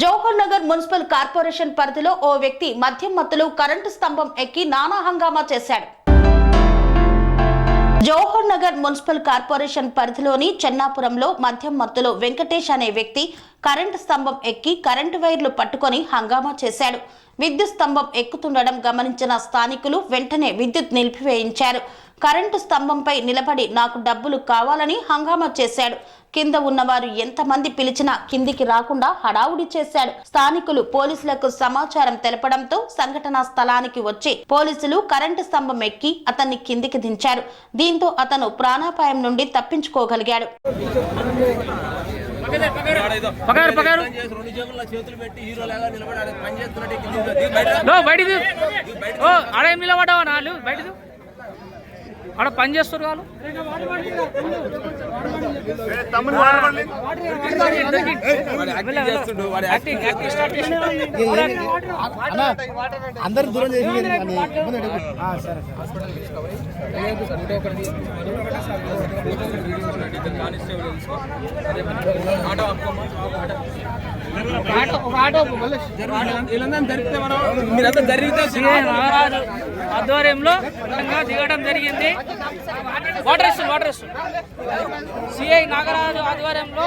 Jawahar Nagar municipal corporation పరిధిలో ఓ వ్యక్తి మద్యం మత్తులో కరెంటు స్తంభం ఎక్కి నానా హంగామా చేశాడు. జవహర్ నగర్ మున్సిపల్ కార్పొరేషన్ పరిధిలోని చెన్నాపురంలో మద్యం మత్తులో వెంకటేష్ అనే వ్యక్తి కరెంటు స్తంభం ఎక్కి కరెంటు వైర్లు పట్టుకొని హంగామా చేశాడు. విద్యుత్ స్తంభం ఎక్కుతుండడం గమనించిన స్థానికులు వెంటనే విద్యుత్ నిలిపివేయించారు. కరెంటు స్తంభంపై నిలబడి నాకు డబ్బులు కావాలని హంగామా చేశాడు. కింద ఉన్నవారు ఎంతమంది పిలిచినా కిందికి రాకుండా హడావుడి చేశాడు. స్థానికులు పోలీసులకు సమాచారం తెలపడంతో సంఘటనా స్థలానికి వచ్చి పోలీసులు కరెంటు స్తంభం ఎక్కి అతన్ని కిందికి దించారు. దీంతో అతను ప్రాణాపాయం నుండి తప్పించుకోగలిగాడు. పగారు పగారు రెండు జేబుల్లో చేతులు పెట్టి హీరో లాగా నిలబడి ఆడ పని చేస్తున్నట్టు కిందికి దిగు. దిగు బయట. ఆడ ఏం నిలబడ్డావా నాలు బయటది. ఆడ పని చేస్తారు వాళ్ళు చేసిండు. అందరు దూరం చేసి సరే ఆటో ఆపుకోమా. మీరంతా జరిగితే ఆధ్వర్యంలో దిగడం జరిగింది. వాటర్ వాటర్ సిఐ నాగరాజు ఆధ్వర్యంలో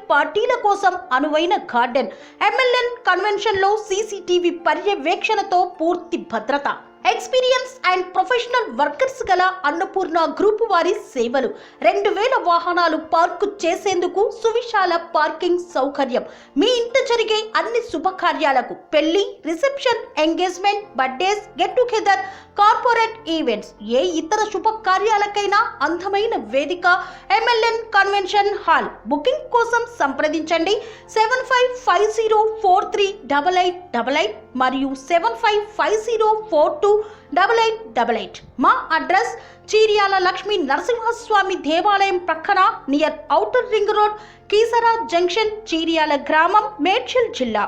పార్టీల కోసం అనువైన గార్డెన్. ఎమ్మెల్యే కన్వెన్షన్లో సీసీటీవీ పర్యవేక్షణతో పూర్తి భద్రత. ఎక్స్పీరియన్స్ అండ్ ప్రొఫెషనల్ వర్కర్స్ గల అన్నపూర్ణ గ్రూప్ వారి సేవలు. రెండు వేల వాహనాలు పార్కు చేసేందుకు సువిశాల పార్కింగ్ సౌకర్యం. మీ ఇంట జరిగే అన్ని శుభకార్యాలకు పెళ్ళి reception engagement birthdays get together corporate events ఏ ఇతర శుభకార్యాలకైనా అందమైన వేదిక ఎంఎల్ఎన్ కన్వెన్షన్ హాల్ బుకింగ్ కోసం సంప్రదించండి. Seven five five zero four three double eight double eight మరియు seven five five zero four two double eight double eight మా address Cheeryala Lakshmi Narasimhaswamy దేవాలయం ప్రక్కన near outer ring road Keesara junction Cheeryala గ్రామం మేడ్చల్ జిల్లా.